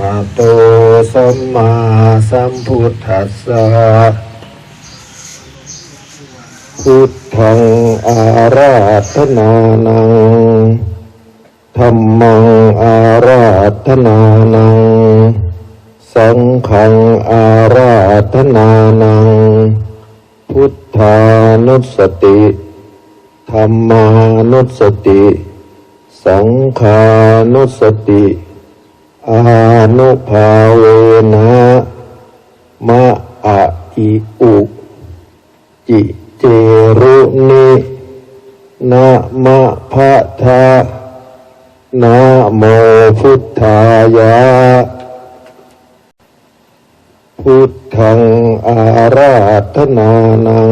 ะ โตสัมมาสัมพุทธัสสะพุทธังอาราธนานังธัมมังอาราธนานัง สังฆังอาราธนานัง พุทธานุสติธรรมานุสติ สังฆานุสติ อานุภาเวนะมะอะอิอุจิเจรุนินะมะพะทะนะโมพุทธายะ พุทธังอาราธนานัง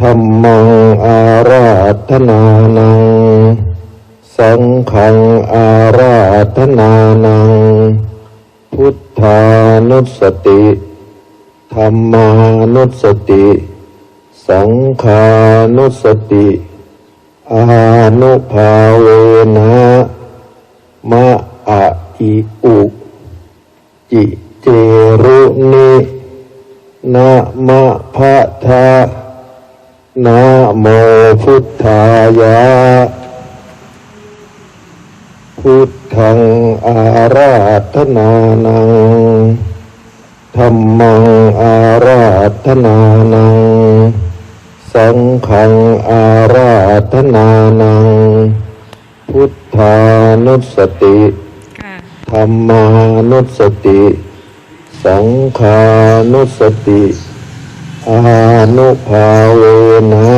ธัมมังอาราธนานัง สังฆังอาราธนานัง พุทธานุสติธรรมานุสติ สังฆานุสติอานุภาเวนะมะอะอิอุจิเจรุนินะมะพะทะนะโมพุทธายะ พุทธังอาราธนานังธัมมังอาราธนานัง สังฆังอาราธนานัง พุทธานุสติค่ะธรรมานุสติ สังฆานุสติอานุภาเวนะ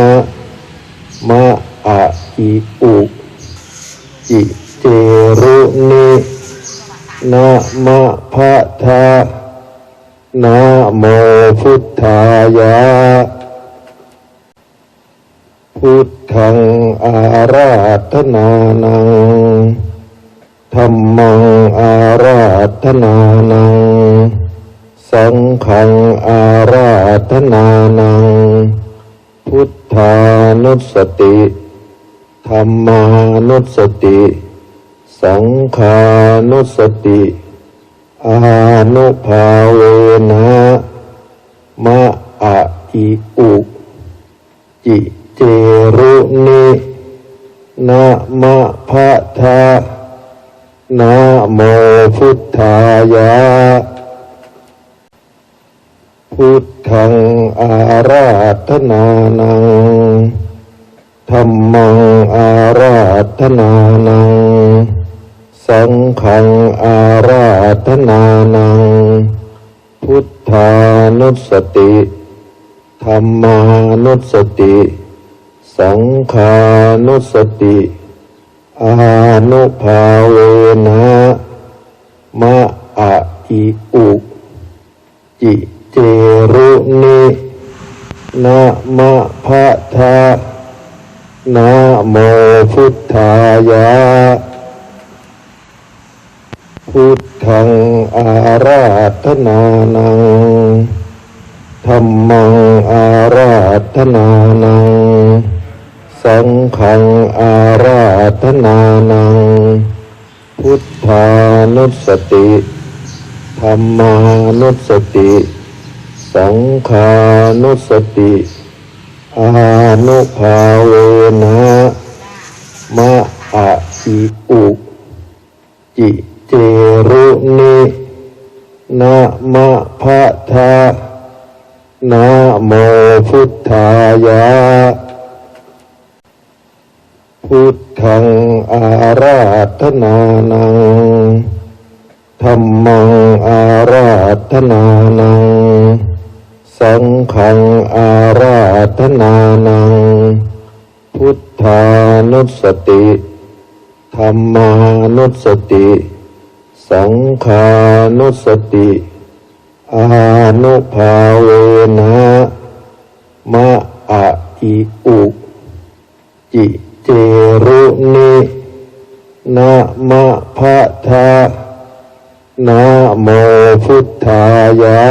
มะอะอิอุจิเจรุนินะมะพะทะนะโมพุทธายะ พุทธังอาราธนานังธัมมังอาราธนานัง สังฆังอาราธนานัง พุทธานุสติธรรมานุสติ สังฆานุสติอานุภาเวนะมะอะอิอุจิเจรุนินะมะพะทะนะโมพุทธายะ พุทธังอาราธนานังธัมมังอาราธนานัง สังฆังอาราธนานัง พุทธานุสติธรรมานุสติ สังฆานุสติอานุภาเวนะมะอะอิอุจิเจรุนินะมะพะทะนะโมพุทธายะ พุทธังอาราธนานังธัมมังอาราธนานัง สังฆังอาราธนานัง พุทธานุสติธรรมานุสติ สังฆานุสติอานุภาเวนะมะอะอิอุจิ นะมะพะทะนะโมพุทธายะ พุทธังอาราธนานังธัมมังอาราธนานัง สังฆังอาราธนานัง พุทธานุสติธรรมานุสติ สังฆานุสติออานุภาเวนะมะอะอิอุจิเจรุนินะมะพะทะนะโมพุทธายะ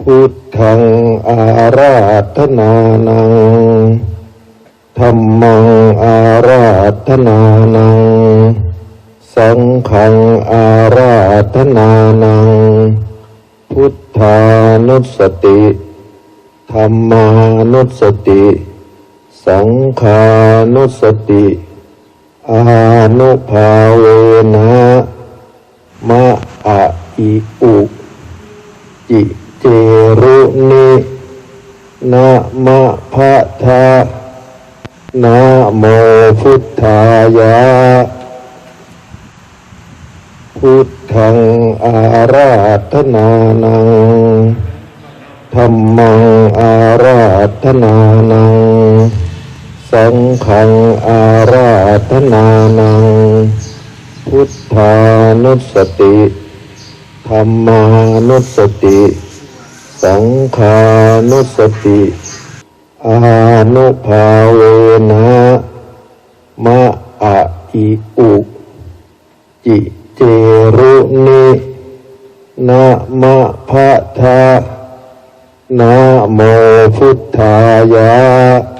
พุทธังอาราธนานังธรรมังอาราธนานัง สังฆังอาราธนานัง พุทธานุสติธรรมานุสติ สังฆานุสติอานุภาเวนะมะอะอิอุจิเจรุนินะมะพะทะนะโมพุทธายะ พุทธังอาราธนานังธรรมังอาราธนานัง สังฆังอาราธนานัง พุทธานุสติธรรมานุสติ สังฆานุสติอานุภาเวนะมะอะอิอุจิ นะมะพะทะนะโมพุทธายะ